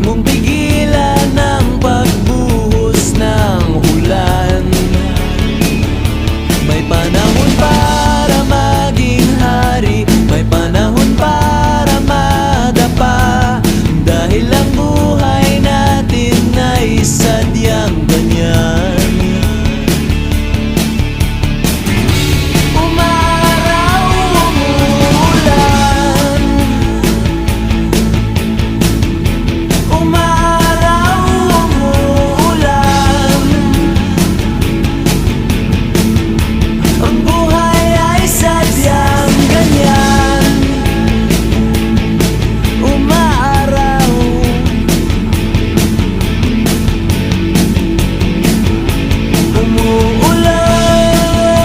mong bigyan.